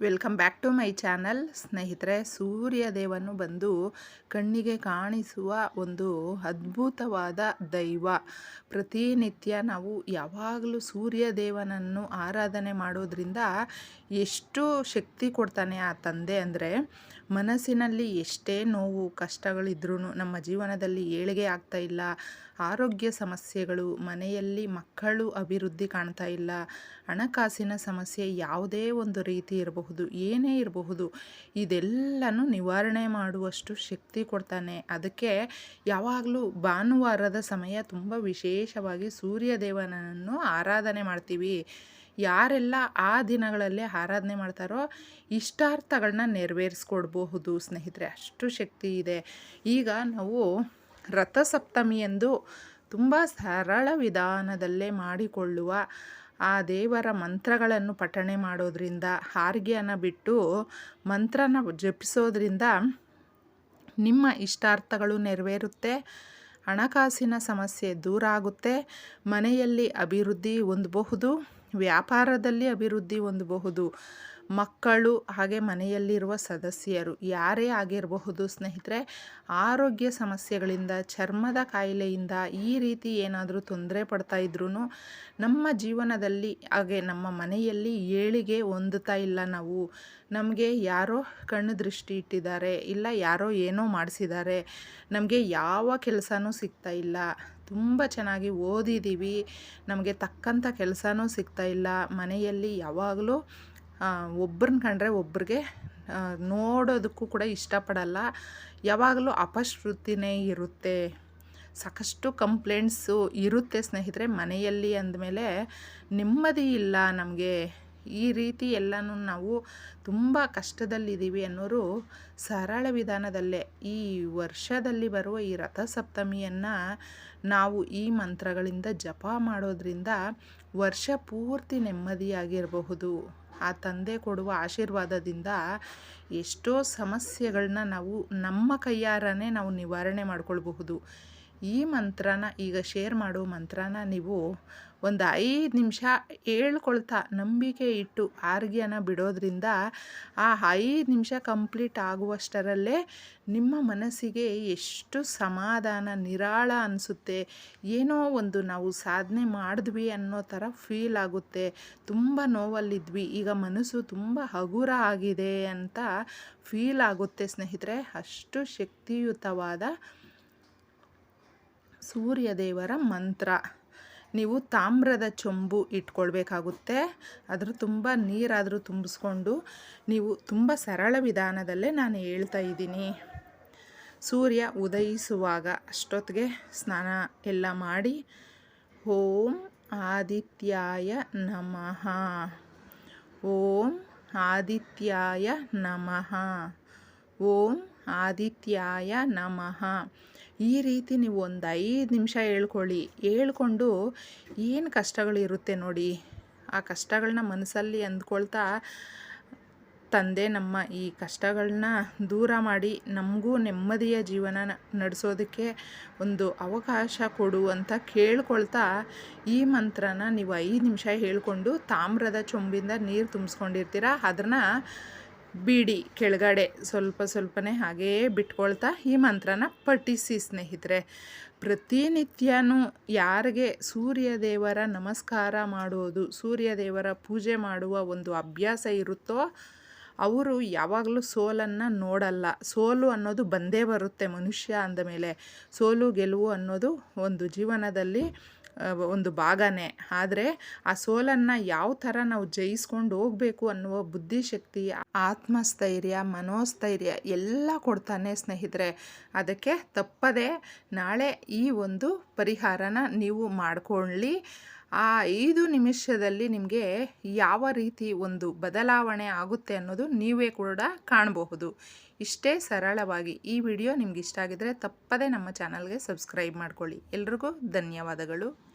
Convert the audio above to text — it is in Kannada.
Welcome back to my channel. ಸ್ನೇಹಿತರೆ, ಸೂರ್ಯದೇವನು ಬಂದು ಕಣ್ಣಿಗೆ ಕಾಣಿಸುವ ಒಂದು ಅದ್ಭುತವಾದ ದೈವ. ಪ್ರತಿನಿತ್ಯ ನಾವು ಯಾವಾಗಲೂ ಸೂರ್ಯ ದೇವನನ್ನು ಆರಾಧನೆ ಮಾಡೋದ್ರಿಂದ ಎಷ್ಟು ಶಕ್ತಿ ಕೊಡ್ತಾನೆ ಆ ತಂದೆ ಅಂದರೆ, ಮನಸ್ಸಿನಲ್ಲಿ ಎಷ್ಟೇ ನೋವು ಕಷ್ಟಗಳಿದ್ರೂ ನಮ್ಮ ಜೀವನದಲ್ಲಿ ಏಳಿಗೆ ಆಗ್ತಾ ಇಲ್ಲ. ಆರೋಗ್ಯ ಸಮಸ್ಯೆಗಳು, ಮನೆಯಲ್ಲಿ ಮಕ್ಕಳು ಅಭಿವೃದ್ಧಿ ಕಾಣ್ತಾ ಇಲ್ಲ. ಹಣಕಾಸಿನ ಸಮಸ್ಯೆ ಯಾವುದೇ ಒಂದು ರೀತಿ ಇರಬಹುದು. ಏನೇ ಇರಬಹುದು, ಇದೆಲ್ಲನೂ ನಿವಾರಣೆ ಮಾಡುವಷ್ಟು ಶಕ್ತಿ ಕೊಡ್ತಾನೆ. ಅದಕ್ಕೆ ಯಾವಾಗಲೂ ಭಾನುವಾರದ ಸಮಯ ತುಂಬ ವಿಶೇಷವಾಗಿ ಸೂರ್ಯದೇವನನ್ನು ಆರಾಧನೆ ಮಾಡ್ತೀವಿ. ಯಾರೆಲ್ಲ ಆ ದಿನಗಳಲ್ಲಿ ಆರಾಧನೆ ಮಾಡ್ತಾರೋ ಇಷ್ಟಾರ್ಥಗಳನ್ನ ನೆರವೇರಿಸ್ಕೊಡ್ಬಹುದು ಸ್ನೇಹಿತರೆ. ಅಷ್ಟು ಶಕ್ತಿ ಇದೆ. ಈಗ ನಾವು ರಥಸಪ್ತಮಿ ಎಂದು ತುಂಬ ಸರಳ ವಿಧಾನದಲ್ಲೇ ಮಾಡಿಕೊಳ್ಳುವ ಆ ದೇವರ ಮಂತ್ರಗಳನ್ನು ಪಠಣೆ ಮಾಡೋದ್ರಿಂದ, ಹಾರಿಗೆಯನ್ನು ಬಿಟ್ಟು ಮಂತ್ರನ ಜಪಿಸೋದ್ರಿಂದ ನಿಮ್ಮ ಇಷ್ಟಾರ್ಥಗಳು ನೆರವೇರುತ್ತೆ, ಹಣಕಾಸಿನ ಸಮಸ್ಯೆ ದೂರ ಆಗುತ್ತೆ, ಮನೆಯಲ್ಲಿ ಅಭಿವೃದ್ಧಿ ಹೊಂದಬಹುದು, ವ್ಯಾಪಾರದಲ್ಲಿ ಅಭಿವೃದ್ಧಿ ಹೊಂದಬಹುದು. ಮಕ್ಕಳು ಹಾಗೆ ಮನೆಯಲ್ಲಿರುವ ಸದಸ್ಯರು ಯಾರೇ ಆಗಿರಬಹುದು ಸ್ನೇಹಿತರೆ, ಆರೋಗ್ಯ ಸಮಸ್ಯೆಗಳಿಂದ, ಚರ್ಮದ ಕಾಯಿಲೆಯಿಂದ ಈ ರೀತಿ ಏನಾದರೂ ತೊಂದರೆ ಪಡ್ತಾ ಇದ್ರೂ ನಮ್ಮ ಜೀವನದಲ್ಲಿ, ಹಾಗೆ ನಮ್ಮ ಮನೆಯಲ್ಲಿ ಏಳಿಗೆ ಹೊಂದುತ್ತಾ ಇಲ್ಲ ನಾವು. ನಮಗೆ ಯಾರೋ ಕಣ್ಣು ದೃಷ್ಟಿ ಇಟ್ಟಿದ್ದಾರೆ, ಇಲ್ಲ ಯಾರೋ ಏನೋ ಮಾಡಿಸಿದ್ದಾರೆ. ನಮಗೆ ಯಾವ ಕೆಲಸನೂ ಸಿಗ್ತಾ ಇಲ್ಲ. ತುಂಬ ಚೆನ್ನಾಗಿ ಓದಿದ್ದೀವಿ ನಮಗೆ ತಕ್ಕಂಥ ಕೆಲಸನೂ ಸಿಗ್ತಾ ಇಲ್ಲ. ಮನೆಯಲ್ಲಿ ಯಾವಾಗಲೂ ಒಬ್ರನ್ನ ಕಂಡ್ರೆ ಒಬ್ರಿಗೆ ನೋಡೋದಕ್ಕೂ ಕೂಡ ಇಷ್ಟಪಡಲ್ಲ. ಯಾವಾಗಲೂ ಅಪಶ್ರುತಿನೇ ಇರುತ್ತೆ. ಸಾಕಷ್ಟು ಕಂಪ್ಲೇಂಟ್ಸು ಇರುತ್ತೆ ಸ್ನೇಹಿತರೆ. ಮನೆಯಲ್ಲಿ ಅಂದಮೇಲೆ ನೆಮ್ಮದಿ ಇಲ್ಲ ನಮಗೆ. ಈ ರೀತಿ ಎಲ್ಲನೂ ನಾವು ತುಂಬ ಕಷ್ಟದಲ್ಲಿದ್ದೀವಿ ಅನ್ನೋರು ಸರಳ ವಿಧಾನದಲ್ಲೇ. ಈ ವರ್ಷದಲ್ಲಿ ಬರುವ ಈ ರಥಸಪ್ತಮಿಯನ್ನು ನಾವು ಈ ಮಂತ್ರಗಳಿಂದ ಜಪ ಮಾಡೋದ್ರಿಂದ ವರ್ಷ ಪೂರ್ತಿ ನೆಮ್ಮದಿಯಾಗಿರಬಹುದು. ಆ ತಂದೆ ಕೊಡುವ ಆಶೀರ್ವಾದದಿಂದ ಎಷ್ಟೋ ಸಮಸ್ಯೆಗಳನ್ನ ನಾವು ನಮ್ಮ ಕೈಯಾರನೇ ನಾವು ನಿವಾರಣೆ ಮಾಡ್ಕೊಳ್ಬಹುದು. ಈ ಮಂತ್ರನ ಈಗ ಶೇರ್ ಮಾಡೋ ಮಂತ್ರನ ನೀವು ಒಂದು ಐದು ನಿಮಿಷ ಹೇಳ್ಕೊಳ್ತಾ ನಂಬಿಕೆ ಇಟ್ಟು ಆರ್ಗ್ಯನ ಬಿಡೋದ್ರಿಂದ ಆ ಐದು ನಿಮಿಷ ಕಂಪ್ಲೀಟ್ ಆಗುವಷ್ಟರಲ್ಲೇ ನಿಮ್ಮ ಮನಸ್ಸಿಗೆ ಎಷ್ಟು ಸಮಾಧಾನ, ನಿರಾಳ ಅನಿಸುತ್ತೆ? ಏನೋ ಒಂದು ನಾವು ಸಾಧನೆ ಮಾಡಿದ್ವಿ ಅನ್ನೋ ಥರ ಫೀಲ್ ಆಗುತ್ತೆ. ತುಂಬ ನೋವಲ್ಲಿದ್ವಿ. ಈಗ ಮನಸ್ಸು ತುಂಬ ಹಗುರ ಆಗಿದೆ ಅಂತ ಫೀಲ್ ಆಗುತ್ತೆ ಸ್ನೇಹಿತರೆ. ಅಷ್ಟು ಶಕ್ತಿಯುತವಾದ ಸೂರ್ಯದೇವರ ಮಂತ್ರ. ನೀವು ತಾಮ್ರದ ಚೊಂಬು ಇಟ್ಕೊಳ್ಬೇಕಾಗುತ್ತೆ. ಅದ್ರ ತುಂಬ ನೀರಾದರೂ ತುಂಬಿಸ್ಕೊಂಡು ನೀವು ತುಂಬ ಸರಳ ವಿಧಾನದಲ್ಲೇ ನಾನು ಹೇಳ್ತಾ ಇದ್ದೀನಿ. ಸೂರ್ಯ ಉದಯಿಸುವಾಗ ಅಷ್ಟೊತ್ತಿಗೆ ಸ್ನಾನ ಎಲ್ಲ ಮಾಡಿ, ಓಂ ಆದಿತ್ಯಾಯ ನಮಃ. ಓಂ ಆದಿತ್ಯಾಯ ನಮಃ. ಓಂ ಆದಿತ್ಯಾಯ ನಮಃ. ಈ ರೀತಿ ನೀವು ಒಂದು ಐದು ನಿಮಿಷ ಹೇಳ್ಕೊಳ್ಳಿ. ಹೇಳ್ಕೊಂಡು ಏನು ಕಷ್ಟಗಳಿರುತ್ತೆ ನೋಡಿ. ಆ ಕಷ್ಟಗಳನ್ನ ಮನಸ್ಸಲ್ಲಿ ಅಂದ್ಕೊಳ್ತಾ ತಂದೆ ನಮ್ಮ ಈ ಕಷ್ಟಗಳನ್ನ ದೂರ ಮಾಡಿ ನಮಗೂ ನೆಮ್ಮದಿಯ ಜೀವನ ನಡೆಸೋದಕ್ಕೆ ಒಂದು ಅವಕಾಶ ಕೊಡು ಅಂತ ಕೇಳ್ಕೊಳ್ತಾ ಈ ಮಂತ್ರನ ನೀವು ಐದು ನಿಮಿಷ ಹೇಳ್ಕೊಂಡು ತಾಮ್ರದ ಚೊಂಬಿಂದ ನೀರು ತುಂಬಿಸ್ಕೊಂಡಿರ್ತೀರ? ಅದನ್ನು ಬಿಡಿ ಕೆಳಗಡೆ ಸ್ವಲ್ಪ ಸ್ವಲ್ಪನೇ ಹಾಗೇ ಬಿಟ್ಕೊಳ್ತಾ ಈ ಮಂತ್ರನ ಪಠಿಸಿ ಸ್ನೇಹಿತರೆ. ಪ್ರತಿನಿತ್ಯನೂ ಯಾರಿಗೆ ಸೂರ್ಯದೇವರ ನಮಸ್ಕಾರ ಮಾಡುವುದು ಸೂರ್ಯದೇವರ ಪೂಜೆ ಮಾಡುವ ಒಂದು ಅಭ್ಯಾಸ ಇರುತ್ತೋ ಅವರು ಯಾವಾಗಲೂ ಸೋಲನ್ನು ನೋಡಲ್ಲ. ಸೋಲು ಅನ್ನೋದು ಬಂದೇ ಬರುತ್ತೆ ಮನುಷ್ಯ ಅಂದಮೇಲೆ ಸೋಲು ಗೆಲುವು ಅನ್ನೋದು ಒಂದು ಜೀವನದಲ್ಲಿ ಒಂದು ಭಾಗನೇ. ಆದರೆ ಆ ಸೋಲನ್ನು ಯಾವ ಥರ ನಾವು ಜಯಿಸ್ಕೊಂಡು ಹೋಗಬೇಕು ಅನ್ನುವ ಬುದ್ಧಿಶಕ್ತಿ, ಆತ್ಮಸ್ಥೈರ್ಯ, ಮನೋಸ್ಥೈರ್ಯ ಎಲ್ಲ ಕೊಡ್ತಾನೆ ಸ್ನೇಹಿತರೆ. ಅದಕ್ಕೆ ತಪ್ಪದೆ ನಾಳೆ ಈ ಒಂದು ಪರಿಹಾರನ ನೀವು ಮಾಡಿಕೊಳ್ಳಿ. ಆ ಐದು ನಿಮಿಷದಲ್ಲಿ ನಿಮಗೆ ಯಾವ ರೀತಿ ಒಂದು ಬದಲಾವಣೆ ಆಗುತ್ತೆ ಅನ್ನೋದು ನೀವೇ ಕೂಡ ಕಾಣಬಹುದು. ಇಷ್ಟೇ ಸರಳವಾಗಿ ಈ ವಿಡಿಯೋ ನಿಮ್ಗೆ ಇಷ್ಟ ಆಗಿದ್ರೆ ತಪ್ಪದೇ ನಮ್ಮ ಚಾನಲ್ಗೆ ಸಬ್ಸ್ಕ್ರೈಬ್ ಮಾಡ್ಕೊಳ್ಳಿ. ಎಲ್ರಿಗೂ ಧನ್ಯವಾದಗಳು.